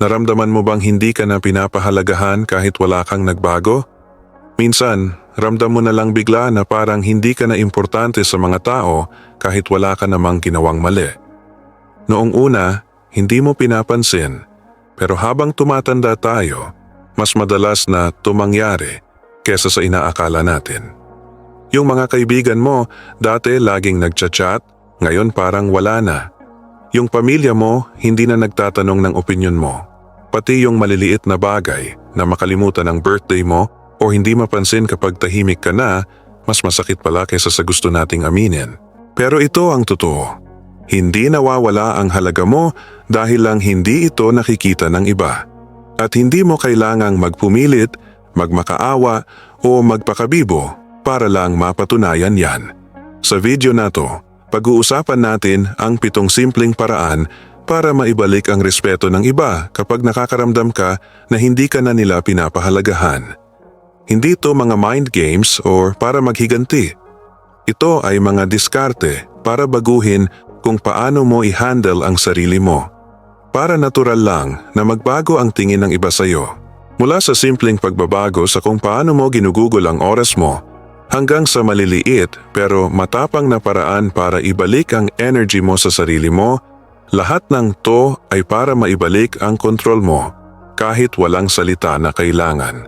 Naramdaman mo bang hindi ka na pinapahalagahan kahit wala kang nagbago? Minsan, ramdam mo na lang bigla na parang hindi ka na importante sa mga tao kahit wala ka namang ginawang mali. Noong una, hindi mo pinapansin, pero habang tumatanda tayo, mas madalas na tumangyari kesa sa inaakala natin. Yung mga kaibigan mo, dati laging nagchat-chat, ngayon parang wala na. Yung pamilya mo, hindi na nagtatanong ng opinyon mo. Pati yung maliliit na bagay na makalimutan ang birthday mo o hindi mapansin kapag tahimik ka na, mas masakit pala kaysa sa gusto nating aminin. Pero ito ang totoo. Hindi nawawala ang halaga mo dahil lang hindi ito nakikita ng iba. At hindi mo kailangang magpumilit, magmakaawa o magpakabibo para lang mapatunayan yan. Sa video na to, pag-uusapan natin ang pitong simpleng paraan para maibalik ang respeto ng iba kapag nakakaramdam ka na hindi ka na nila pinapahalagahan. Hindi ito mga mind games or para maghiganti. Ito ay mga diskarte para baguhin kung paano mo i-handle ang sarili mo. Para natural lang na magbago ang tingin ng iba sa'yo. Mula sa simpleng pagbabago sa kung paano mo ginugugol ang oras mo hanggang sa maliliit pero matapang na paraan para ibalik ang energy mo sa sarili mo, lahat ng to ay para maibalik ang kontrol mo kahit walang salita na kailangan.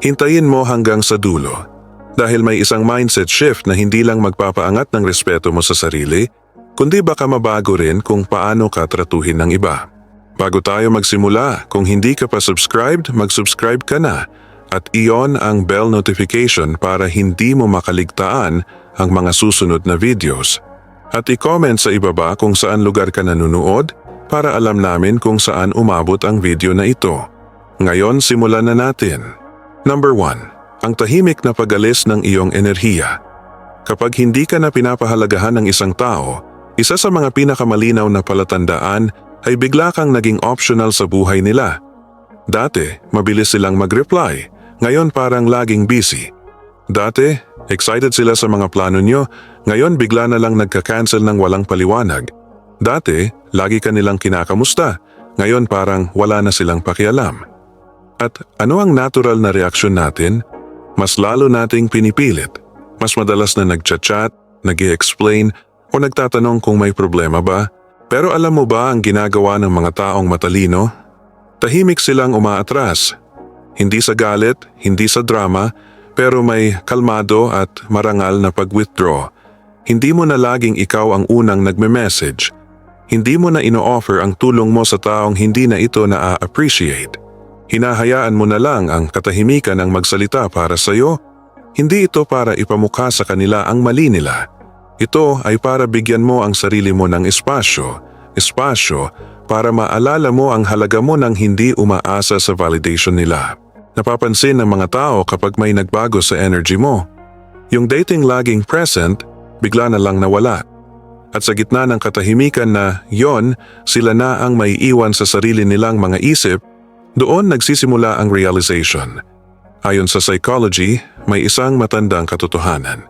Hintayin mo hanggang sa dulo dahil may isang mindset shift na hindi lang magpapaangat ng respeto mo sa sarili, kundi baka mabago rin kung paano ka tratuhin ng iba. Bago tayo magsimula, kung hindi ka pa subscribed, mag-subscribe ka na at iyon ang bell notification para hindi mo makaligtaan ang mga susunod na videos. At i-comment sa ibaba kung saan lugar ka nanonood para alam namin kung saan umabot ang video na ito. Ngayon simulan na natin. Number 1. Ang tahimik na pagalis ng iyong enerhiya. Kapag hindi ka na pinapahalagahan ng isang tao, isa sa mga pinakamalinaw na palatandaan ay bigla kang naging optional sa buhay nila. Dati, mabilis silang mag-reply, ngayon parang laging busy. Dati, excited sila sa mga plano nyo, ngayon bigla na lang nagka-cancel ng walang paliwanag. Dati, lagi ka nilang kinakamusta, ngayon parang wala na silang pakialam. At ano ang natural na reaksyon natin? Mas lalo nating pinipilit. Mas madalas na nagchat-chat, nag explain o nagtatanong kung may problema ba. Pero alam mo ba ang ginagawa ng mga taong matalino? Tahimik silang umaatras. Hindi sa galit, hindi sa drama, pero may kalmado at marangal na pag-withdraw. Hindi mo na laging ikaw ang unang nagme-message. Hindi mo na ino-offer ang tulong mo sa taong hindi na ito na-appreciate. Hinahayaan mo na lang ang katahimikan ng magsalita para sa iyo. Hindi ito para ipamukha sa kanila ang mali nila. Ito ay para bigyan mo ang sarili mo ng espasyo, espasyo para maalala mo ang halaga mo nang hindi umaasa sa validation nila. Napapansin ng mga tao kapag may nagbago sa energy mo. Yung dating laging present, bigla na lang nawala. At sa gitna ng katahimikan na yon, sila na ang may iwan sa sarili nilang mga isip doon nagsisimula ang realization. Ayon sa psychology, may isang matandang katotohanan.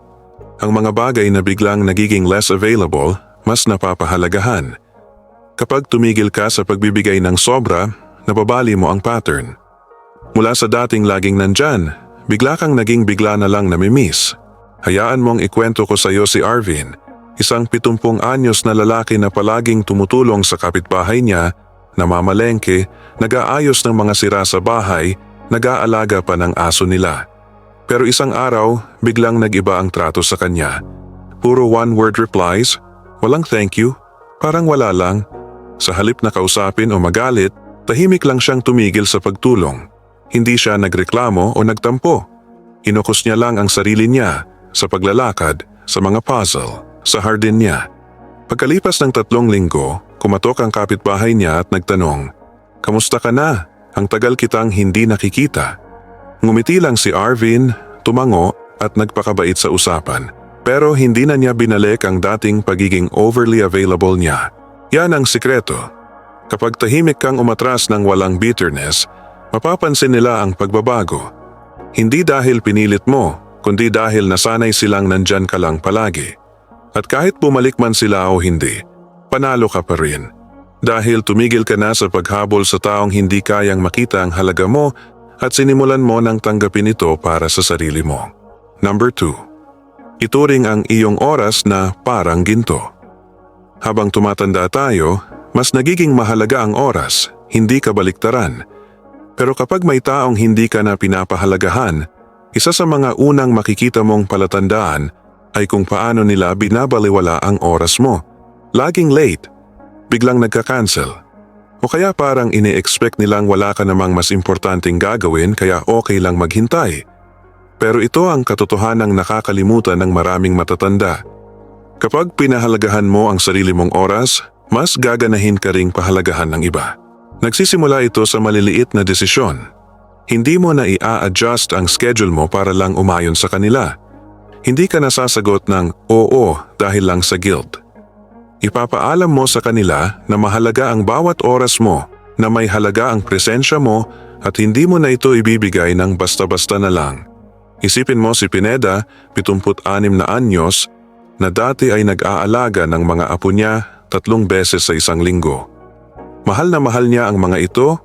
Ang mga bagay na biglang nagiging less available, mas napapahalagahan. Kapag tumigil ka sa pagbibigay ng sobra, nababali mo ang pattern. Mula sa dating laging nandyan, bigla kang naging bigla na lang namimiss. Hayaan mong ikwento ko sa iyo si Arvin, isang pitumpung anyos na lalaki na palaging tumutulong sa kapitbahay niya namamalengke, nag-aayos ng mga sira sa bahay, nag-aalaga pa ng aso nila. Pero isang araw, biglang nag-iba ang trato sa kanya. Puro one-word replies, walang thank you, parang wala lang. Sa halip na kausapin o magalit, tahimik lang siyang tumigil sa pagtulong. Hindi siya nagreklamo o nagtampo. Inukos niya lang ang sarili niya sa paglalakad, sa mga puzzle, sa hardin niya. Pagkalipas ng tatlong linggo, Kumatok ang kapitbahay niya at nagtanong, Kamusta ka na? Ang tagal kitang hindi nakikita. Ngumiti lang si Arvin, tumango at nagpakabait sa usapan. Pero hindi na niya binalik ang dating pagiging overly available niya. Yan ang sikreto. Kapag tahimik kang umatras ng walang bitterness, mapapansin nila ang pagbabago. Hindi dahil pinilit mo, kundi dahil nasanay silang nandyan ka lang palagi. At kahit bumalik man sila o hindi, panalo ka pa rin. Dahil tumigil ka na sa paghabol sa taong hindi kayang makita ang halaga mo at sinimulan mo ng tanggapin ito para sa sarili mo. Number 2. Ituring ang iyong oras na parang ginto. Habang tumatanda tayo, mas nagiging mahalaga ang oras, hindi kabaliktaran. Pero kapag may taong hindi ka na pinapahalagahan, isa sa mga unang makikita mong palatandaan ay kung paano nila binabaliwala ang oras mo. Laging late, biglang nagka-cancel. O kaya parang ini-expect nilang wala ka namang mas importanteng gagawin kaya okay lang maghintay. Pero ito ang katotohanang nakakalimutan ng maraming matatanda. Kapag pinahalagahan mo ang sarili mong oras, mas gaganahin ka ring pahalagahan ng iba. Nagsisimula ito sa maliliit na desisyon. Hindi mo na i-adjust ang schedule mo para lang umayon sa kanila. Hindi ka nasasagot ng oo dahil lang sa guilt. Ipapaalam mo sa kanila na mahalaga ang bawat oras mo, na may halaga ang presensya mo at hindi mo na ito ibibigay ng basta-basta na lang. Isipin mo si Pineda, 76 na anyos, na dati ay nag-aalaga ng mga apo niya tatlong beses sa isang linggo. Mahal na mahal niya ang mga ito,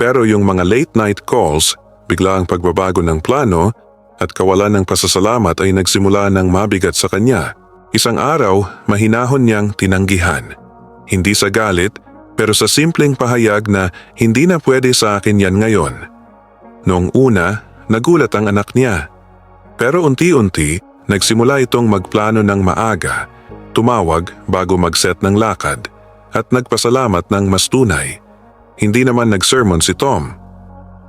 pero yung mga late night calls, bigla ang pagbabago ng plano at kawalan ng pasasalamat ay nagsimula ng mabigat sa kanya. Isang araw, mahinahon niyang tinanggihan. Hindi sa galit, pero sa simpleng pahayag na hindi na pwede sa akin yan ngayon. Noong una, nagulat ang anak niya. Pero unti-unti, nagsimula itong magplano ng maaga, tumawag bago mag-set ng lakad, at nagpasalamat ng mas tunay. Hindi naman nag-sermon si Tom.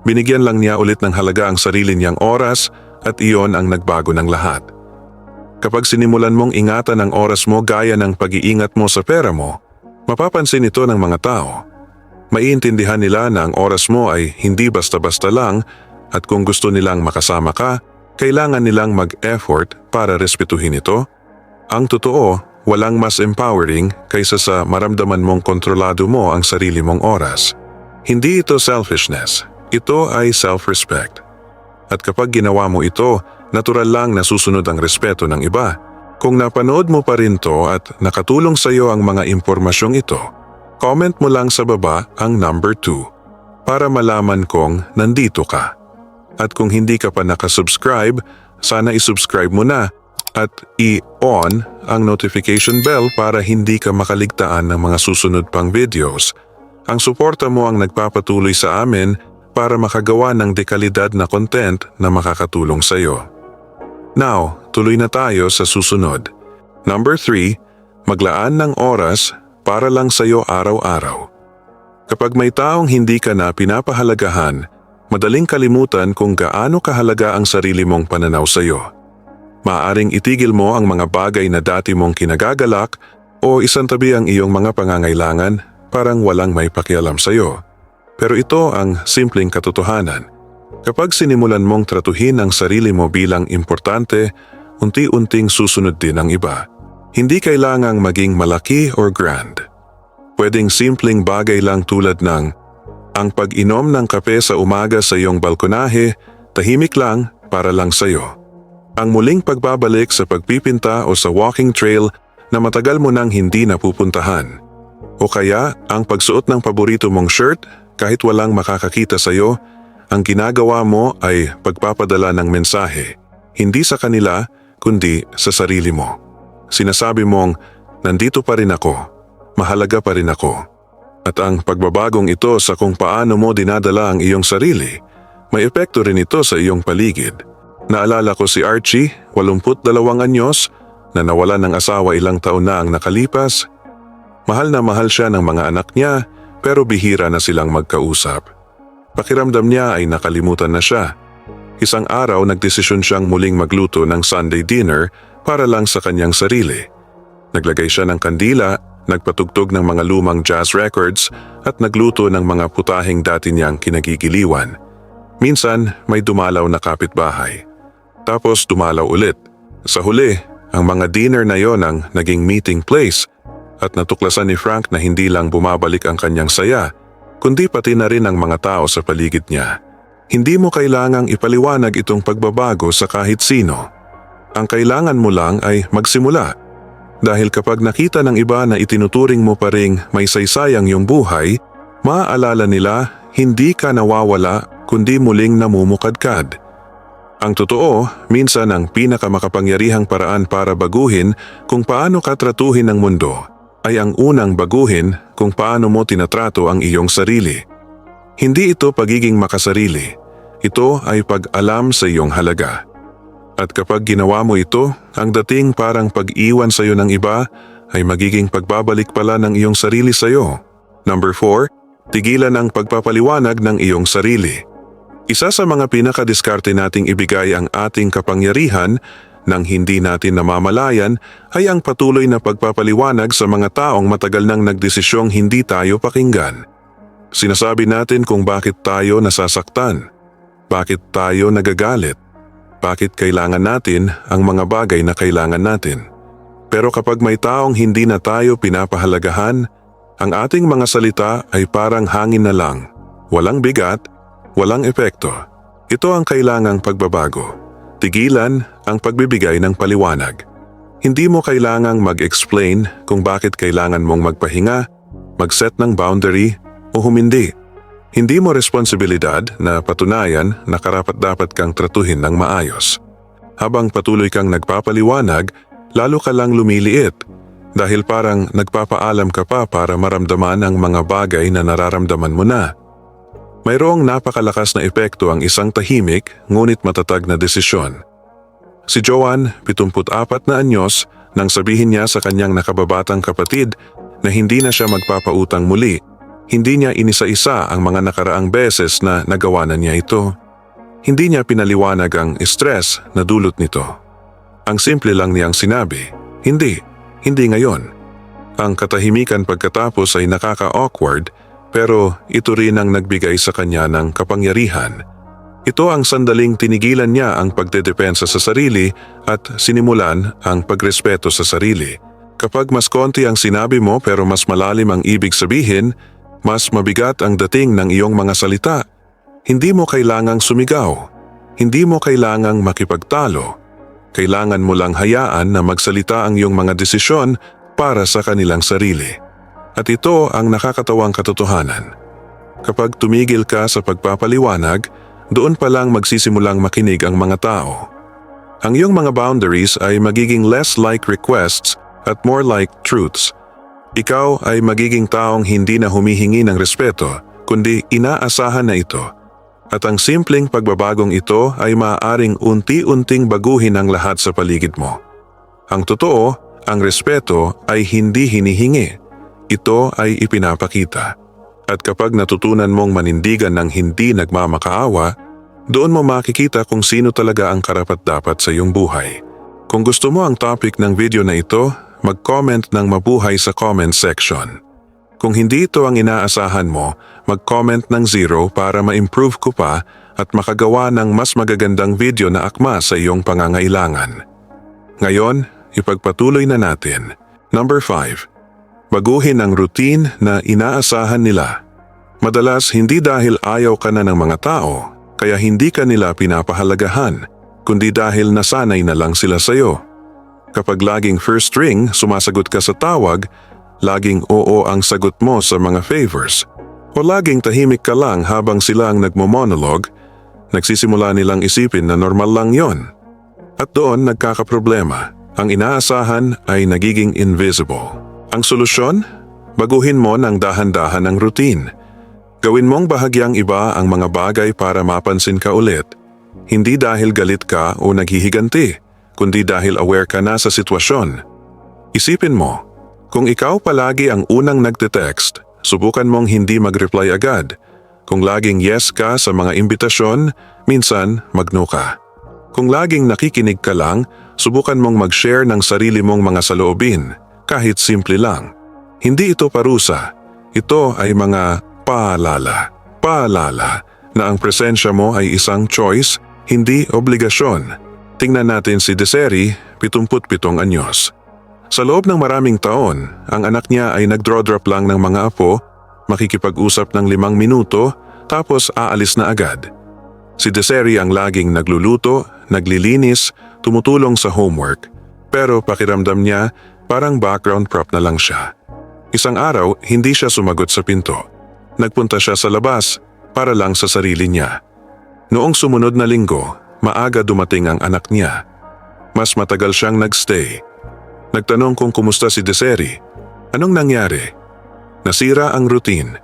Binigyan lang niya ulit ng halaga ang sarili niyang oras at iyon ang nagbago ng lahat. Kapag sinimulan mong ingatan ang oras mo gaya ng pag-iingat mo sa pera mo, mapapansin ito ng mga tao. Maiintindihan nila na ang oras mo ay hindi basta-basta lang at kung gusto nilang makasama ka, kailangan nilang mag-effort para respetuhin ito. Ang totoo, walang mas empowering kaysa sa maramdaman mong kontrolado mo ang sarili mong oras. Hindi ito selfishness, ito ay self-respect. At kapag ginawa mo ito, natural lang na susunod ang respeto ng iba. Kung napanood mo pa rin to at nakatulong sa iyo ang mga impormasyong ito, comment mo lang sa baba ang number 2 para malaman kong nandito ka. At kung hindi ka pa nakasubscribe, sana isubscribe mo na at i-on ang notification bell para hindi ka makaligtaan ng mga susunod pang videos. Ang suporta mo ang nagpapatuloy sa amin para makagawa ng dekalidad na content na makakatulong sa iyo. Now, tuloy na tayo sa susunod. Number 3, maglaan ng oras para lang sa iyo araw-araw. Kapag may taong hindi ka na pinapahalagahan, madaling kalimutan kung gaano kahalaga ang sarili mong pananaw sa iyo. Maaring itigil mo ang mga bagay na dati mong kinagagalak o isantabi ang iyong mga pangangailangan parang walang may pakialam sa iyo. Pero ito ang simpleng katotohanan. Kapag sinimulan mong tratuhin ang sarili mo bilang importante, unti-unting susunod din ang iba. Hindi kailangang maging malaki or grand. Pwedeng simpleng bagay lang tulad ng ang pag-inom ng kape sa umaga sa iyong balkonahe, tahimik lang para lang sa iyo. Ang muling pagbabalik sa pagpipinta o sa walking trail na matagal mo nang hindi napupuntahan. O kaya ang pagsuot ng paborito mong shirt kahit walang makakakita sa iyo ang ginagawa mo ay pagpapadala ng mensahe, hindi sa kanila kundi sa sarili mo. Sinasabi mong, nandito pa rin ako, mahalaga pa rin ako. At ang pagbabagong ito sa kung paano mo dinadala ang iyong sarili, may epekto rin ito sa iyong paligid. Naalala ko si Archie, 82 anyos, na nawala ng asawa ilang taon na ang nakalipas. Mahal na mahal siya ng mga anak niya pero bihira na silang magkausap. Pakiramdam niya ay nakalimutan na siya. Isang araw nagdesisyon siyang muling magluto ng Sunday dinner para lang sa kanyang sarili. Naglagay siya ng kandila, nagpatugtog ng mga lumang jazz records at nagluto ng mga putahing dati niyang kinagigiliwan. Minsan may dumalaw na kapitbahay. Tapos dumalaw ulit. Sa huli, ang mga dinner na yon ang naging meeting place at natuklasan ni Frank na hindi lang bumabalik ang kanyang saya, kundi pati na rin ang mga tao sa paligid niya. Hindi mo kailangang ipaliwanag itong pagbabago sa kahit sino. Ang kailangan mo lang ay magsimula. Dahil kapag nakita ng iba na itinuturing mo pa ring may saysayang yung buhay, maaalala nila hindi ka nawawala kundi muling namumukadkad. Ang totoo, minsan ang pinakamakapangyarihang paraan para baguhin kung paano ka tratuhin ng mundo ay ang unang baguhin kung paano mo tinatrato ang iyong sarili. Hindi ito pagiging makasarili. Ito ay pag-alam sa iyong halaga. At kapag ginawa mo ito, ang dating parang pag-iwan sa iyo ng iba ay magiging pagbabalik pala ng iyong sarili sa iyo. Number 4, tigilan ang pagpapaliwanag ng iyong sarili. Isa sa mga pinakadiskarte nating ibigay ang ating kapangyarihan nang hindi natin namamalayan ay ang patuloy na pagpapaliwanag sa mga taong matagal nang nagdesisyong hindi tayo pakinggan. Sinasabi natin kung bakit tayo nasasaktan, bakit tayo nagagalit, bakit kailangan natin ang mga bagay na kailangan natin. Pero kapag may taong hindi na tayo pinapahalagahan, ang ating mga salita ay parang hangin na lang, walang bigat, walang epekto. Ito ang kailangang pagbabago. Tigilan ang pagbibigay ng paliwanag. Hindi mo kailangang mag-explain kung bakit kailangan mong magpahinga, mag-set ng boundary o humindi. Hindi mo responsibilidad na patunayan na karapat-dapat kang tratuhin ng maayos. Habang patuloy kang nagpapaliwanag, lalo ka lang lumiliit dahil parang nagpapaalam ka pa para maramdaman ang mga bagay na nararamdaman mo na. Mayroong napakalakas na epekto ang isang tahimik ngunit matatag na desisyon. Si Joan, 74 na anyos, nang sabihin niya sa kanyang nakababatang kapatid na hindi na siya magpapautang muli hindi niya inisa-isa ang mga nakaraang beses na nagawa na niya ito. Hindi niya pinaliwanag ang stress na dulot nito. Ang simple lang niyang sinabi, hindi, hindi ngayon. Ang katahimikan pagkatapos ay nakaka-awkward pero ito rin ang nagbigay sa kanya ng kapangyarihan. Ito ang sandaling tinigilan niya ang pagdedepensa sa sarili at sinimulan ang pagrespeto sa sarili. Kapag mas konti ang sinabi mo pero mas malalim ang ibig sabihin, mas mabigat ang dating ng iyong mga salita. Hindi mo kailangang sumigaw. Hindi mo kailangang makipagtalo. Kailangan mo lang hayaan na magsalita ang iyong mga desisyon para sa kanilang sarili. At ito ang nakakatawang katotohanan. Kapag tumigil ka sa pagpapaliwanag, doon pa lang magsisimulang makinig ang mga tao. Ang iyong mga boundaries ay magiging less like requests at more like truths ikaw ay magiging taong hindi na humihingi ng respeto, kundi inaasahan na ito. At ang simpleng pagbabagong ito ay maaaring unti-unting baguhin ang lahat sa paligid mo. Ang totoo, ang respeto ay hindi hinihingi. Ito ay ipinapakita. At kapag natutunan mong manindigan ng hindi nagmamakaawa, doon mo makikita kung sino talaga ang karapat-dapat sa iyong buhay. Kung gusto mo ang topic ng video na ito, mag-comment ng mabuhay sa comment section. Kung hindi ito ang inaasahan mo, mag-comment ng zero para ma-improve ko pa at makagawa ng mas magagandang video na akma sa iyong pangangailangan. Ngayon, ipagpatuloy na natin. Number 5. Baguhin ang routine na inaasahan nila. Madalas hindi dahil ayaw ka na ng mga tao, kaya hindi ka nila pinapahalagahan, kundi dahil nasanay na lang sila sa'yo. Kapag laging first ring, sumasagot ka sa tawag, laging oo ang sagot mo sa mga favors. O laging tahimik ka lang habang sila ang nagmo-monologue, nagsisimula nilang isipin na normal lang yon. At doon nagkakaproblema. Ang inaasahan ay nagiging invisible. Ang solusyon? Baguhin mo ng dahan-dahan ang routine. Gawin mong bahagyang iba ang mga bagay para mapansin ka ulit. Hindi dahil galit ka o naghihiganti kundi dahil aware ka na sa sitwasyon. Isipin mo, kung ikaw palagi ang unang nagte-text, subukan mong hindi mag-reply agad. Kung laging yes ka sa mga imbitasyon, minsan magno ka. Kung laging nakikinig ka lang, subukan mong mag-share ng sarili mong mga saloobin, kahit simple lang. Hindi ito parusa, ito ay mga paalala. Paalala na ang presensya mo ay isang choice, hindi obligasyon. Tingnan natin si Deseri, 77 anyos. Sa loob ng maraming taon, ang anak niya ay nag-draw-drop lang ng mga apo, makikipag-usap ng limang minuto, tapos aalis na agad. Si Deseri ang laging nagluluto, naglilinis, tumutulong sa homework. Pero pakiramdam niya, Parang background prop na lang siya. Isang araw, hindi siya sumagot sa pinto. Nagpunta siya sa labas para lang sa sarili niya. Noong sumunod na linggo, maaga dumating ang anak niya. Mas matagal siyang nagstay. Nagtanong kung kumusta si Deseri. Anong nangyari? Nasira ang routine.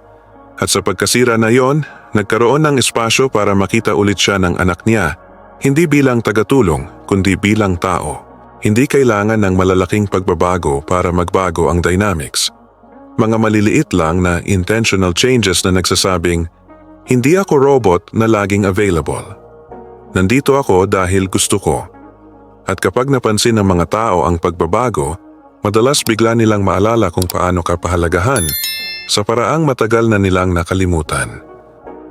At sa pagkasira na yon, nagkaroon ng espasyo para makita ulit siya ng anak niya. Hindi bilang tagatulong, kundi bilang tao. Hindi kailangan ng malalaking pagbabago para magbago ang dynamics. Mga maliliit lang na intentional changes na nagsasabing, hindi ako robot na laging available. Nandito ako dahil gusto ko. At kapag napansin ng mga tao ang pagbabago, madalas bigla nilang maalala kung paano ka pahalagahan sa paraang matagal na nilang nakalimutan.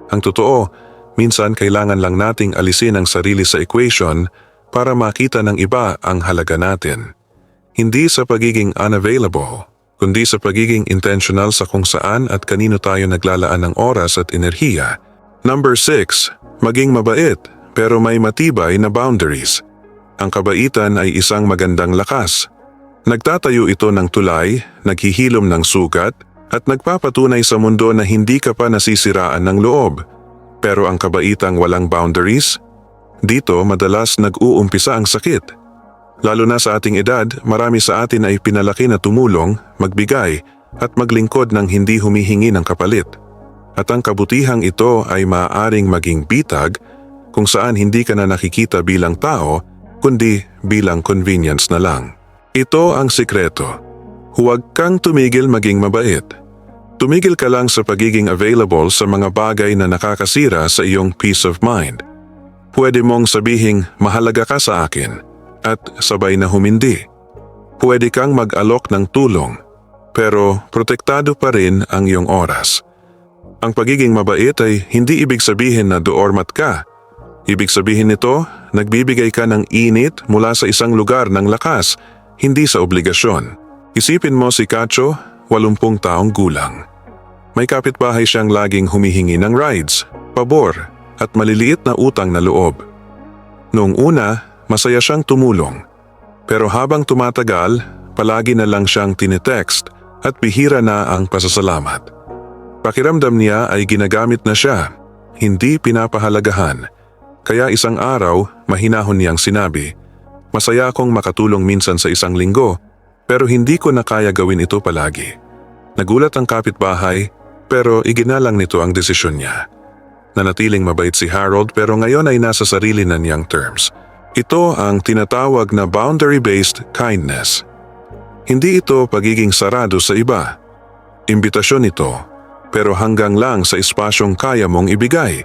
Ang totoo, minsan kailangan lang nating alisin ang sarili sa equation para makita ng iba ang halaga natin. Hindi sa pagiging unavailable, kundi sa pagiging intentional sa kung saan at kanino tayo naglalaan ng oras at enerhiya. Number 6. Maging mabait pero may matibay na boundaries. Ang kabaitan ay isang magandang lakas. Nagtatayo ito ng tulay, naghihilom ng sugat, at nagpapatunay sa mundo na hindi ka pa nasisiraan ng loob. Pero ang kabaitang walang boundaries? Dito madalas nag-uumpisa ang sakit. Lalo na sa ating edad, marami sa atin ay pinalaki na tumulong, magbigay, at maglingkod ng hindi humihingi ng kapalit. At ang kabutihang ito ay maaaring maging bitag kung saan hindi ka na nakikita bilang tao, kundi bilang convenience na lang. Ito ang sikreto. Huwag kang tumigil maging mabait. Tumigil ka lang sa pagiging available sa mga bagay na nakakasira sa iyong peace of mind. Pwede mong sabihing mahalaga ka sa akin at sabay na humindi. Pwede kang mag-alok ng tulong pero protektado pa rin ang iyong oras. Ang pagiging mabait ay hindi ibig sabihin na doormat ka. Ibig sabihin nito, nagbibigay ka ng init mula sa isang lugar ng lakas, hindi sa obligasyon. Isipin mo si Kacho, 80 taong gulang. May kapitbahay siyang laging humihingi ng rides, pabor, at maliliit na utang na loob. Noong una, masaya siyang tumulong. Pero habang tumatagal, palagi na lang siyang tinetext at bihira na ang pasasalamat. Pakiramdam niya ay ginagamit na siya, hindi pinapahalagahan. Kaya isang araw, mahinahon niyang sinabi, Masaya akong makatulong minsan sa isang linggo, pero hindi ko na kaya gawin ito palagi. Nagulat ang kapitbahay, pero iginalang nito ang desisyon niya. Nanatiling mabait si Harold pero ngayon ay nasa sarili na niyang terms. Ito ang tinatawag na boundary-based kindness. Hindi ito pagiging sarado sa iba. Imbitasyon ito, pero hanggang lang sa espasyong kaya mong ibigay.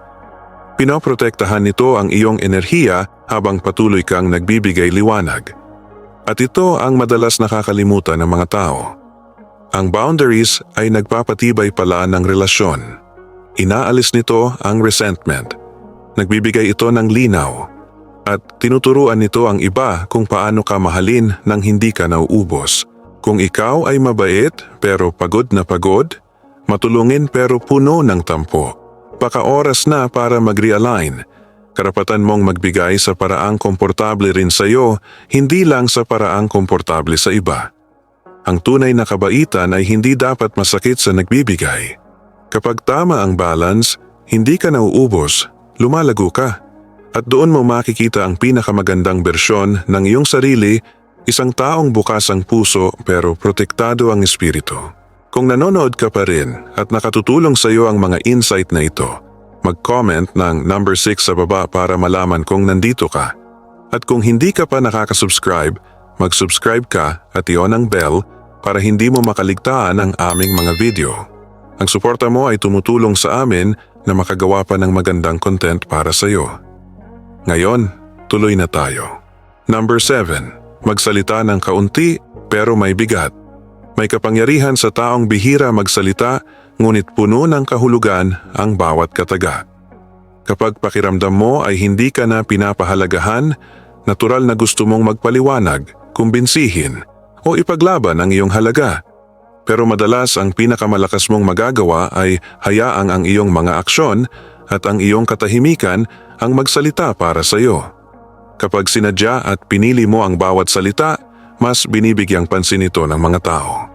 Pinoprotektahan nito ang iyong enerhiya habang patuloy kang nagbibigay liwanag. At ito ang madalas nakakalimutan ng mga tao. Ang boundaries ay nagpapatibay pala ng relasyon. Inaalis nito ang resentment. Nagbibigay ito ng linaw. At tinuturuan nito ang iba kung paano ka mahalin nang hindi ka nauubos. Kung ikaw ay mabait pero pagod na pagod, matulungin pero puno ng tampo. Baka oras na para mag-realign. Karapatan mong magbigay sa paraang komportable rin sa iyo, hindi lang sa paraang komportable sa iba. Ang tunay na kabaitan ay hindi dapat masakit sa nagbibigay. Kapag tama ang balance, hindi ka nauubos, lumalago ka. At doon mo makikita ang pinakamagandang bersyon ng iyong sarili, isang taong bukas ang puso pero protektado ang espiritu. Kung nanonood ka pa rin at nakatutulong sa iyo ang mga insight na ito, mag-comment ng number 6 sa baba para malaman kung nandito ka. At kung hindi ka pa nakaka-subscribe, mag-subscribe ka at iyon ang bell para hindi mo makaligtaan ang aming mga video. Ang suporta mo ay tumutulong sa amin na makagawa pa ng magandang content para sa iyo. Ngayon, tuloy na tayo. Number 7. Magsalita ng kaunti pero may bigat. May kapangyarihan sa taong bihira magsalita ngunit puno ng kahulugan ang bawat kataga. Kapag pakiramdam mo ay hindi ka na pinapahalagahan, natural na gusto mong magpaliwanag, kumbinsihin, o ipaglaban ang iyong halaga. Pero madalas ang pinakamalakas mong magagawa ay hayaang ang iyong mga aksyon at ang iyong katahimikan ang magsalita para sa iyo. Kapag sinadya at pinili mo ang bawat salita, mas binibigyang pansin ito ng mga tao.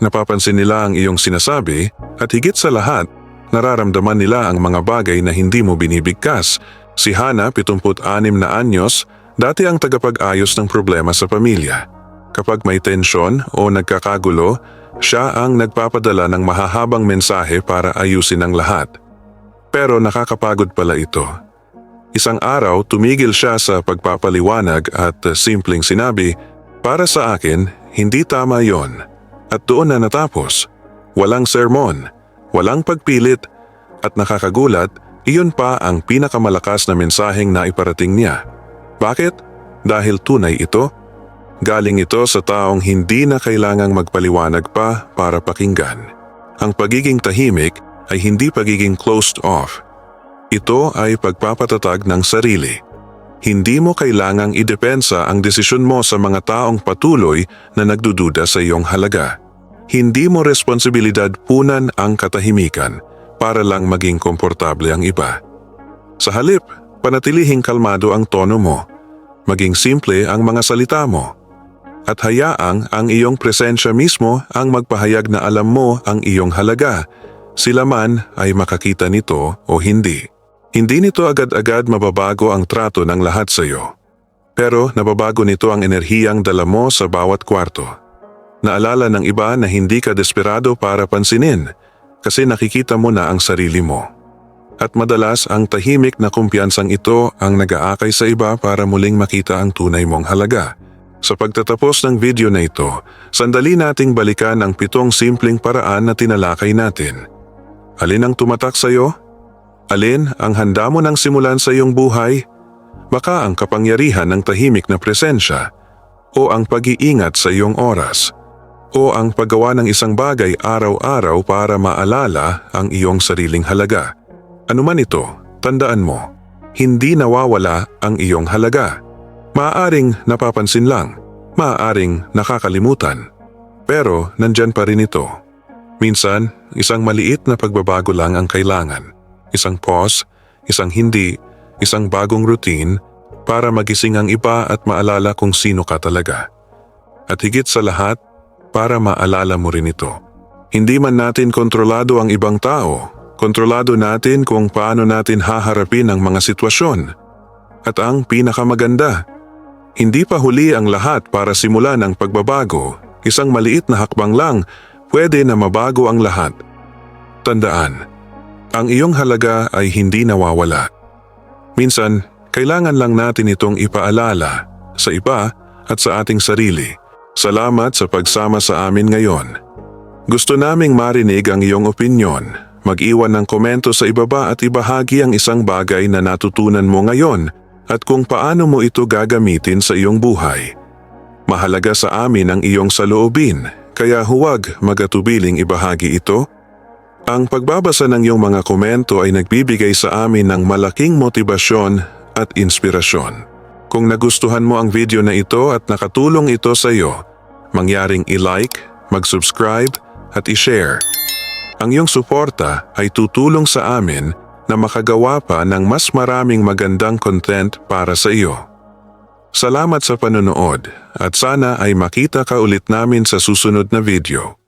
Napapansin nila ang iyong sinasabi at higit sa lahat, nararamdaman nila ang mga bagay na hindi mo binibigkas. Si Hana, 76 na anyos, dati ang tagapag-ayos ng problema sa pamilya. Kapag may tensyon o nagkakagulo, siya ang nagpapadala ng mahahabang mensahe para ayusin ang lahat. Pero nakakapagod pala ito. Isang araw tumigil siya sa pagpapaliwanag at simpleng sinabi, Para sa akin, hindi tama yon. At doon na natapos. Walang sermon, walang pagpilit, at nakakagulat, iyon pa ang pinakamalakas na mensaheng na iparating niya. Bakit? Dahil tunay ito. Galing ito sa taong hindi na kailangang magpaliwanag pa para pakinggan. Ang pagiging tahimik ay hindi pagiging closed off. Ito ay pagpapatatag ng sarili. Hindi mo kailangang idepensa ang desisyon mo sa mga taong patuloy na nagdududa sa iyong halaga. Hindi mo responsibilidad punan ang katahimikan para lang maging komportable ang iba. Sa halip, panatilihing kalmado ang tono mo. Maging simple ang mga salita mo. At hayaang ang iyong presensya mismo ang magpahayag na alam mo ang iyong halaga. Sila man ay makakita nito o hindi. Hindi nito agad-agad mababago ang trato ng lahat sa iyo. Pero nababago nito ang enerhiyang dala mo sa bawat kwarto. Naalala ng iba na hindi ka desperado para pansinin kasi nakikita mo na ang sarili mo. At madalas ang tahimik na kumpiyansang ito ang nag-aakay sa iba para muling makita ang tunay mong halaga. Sa pagtatapos ng video na ito, sandali nating balikan ang pitong simpleng paraan na tinalakay natin. Alin ang tumatak sa iyo? Alin ang handa mo nang simulan sa iyong buhay? Baka ang kapangyarihan ng tahimik na presensya o ang pag-iingat sa iyong oras o ang paggawa ng isang bagay araw-araw para maalala ang iyong sariling halaga. Ano man ito, tandaan mo, hindi nawawala ang iyong halaga. Maaaring napapansin lang, maaaring nakakalimutan. Pero nandyan pa rin ito. Minsan, isang maliit na pagbabago lang ang kailangan. Isang pause, isang hindi, isang bagong routine para magising ang iba at maalala kung sino ka talaga. At higit sa lahat, para maalala mo rin ito. Hindi man natin kontrolado ang ibang tao, kontrolado natin kung paano natin haharapin ang mga sitwasyon. At ang pinakamaganda, hindi pa huli ang lahat para simulan ang pagbabago. Isang maliit na hakbang lang, pwede na mabago ang lahat. Tandaan, ang iyong halaga ay hindi nawawala. Minsan, kailangan lang natin itong ipaalala sa iba at sa ating sarili. Salamat sa pagsama sa amin ngayon. Gusto naming marinig ang iyong opinyon. Mag-iwan ng komento sa ibaba at ibahagi ang isang bagay na natutunan mo ngayon at kung paano mo ito gagamitin sa iyong buhay. Mahalaga sa amin ang iyong saloobin, kaya huwag magatubiling ibahagi ito. Ang pagbabasa ng iyong mga komento ay nagbibigay sa amin ng malaking motibasyon at inspirasyon. Kung nagustuhan mo ang video na ito at nakatulong ito sa iyo, mangyaring i-like, mag-subscribe at i-share. Ang iyong suporta ay tutulong sa amin na makagawa pa ng mas maraming magandang content para sa iyo. Salamat sa panonood at sana ay makita ka ulit namin sa susunod na video.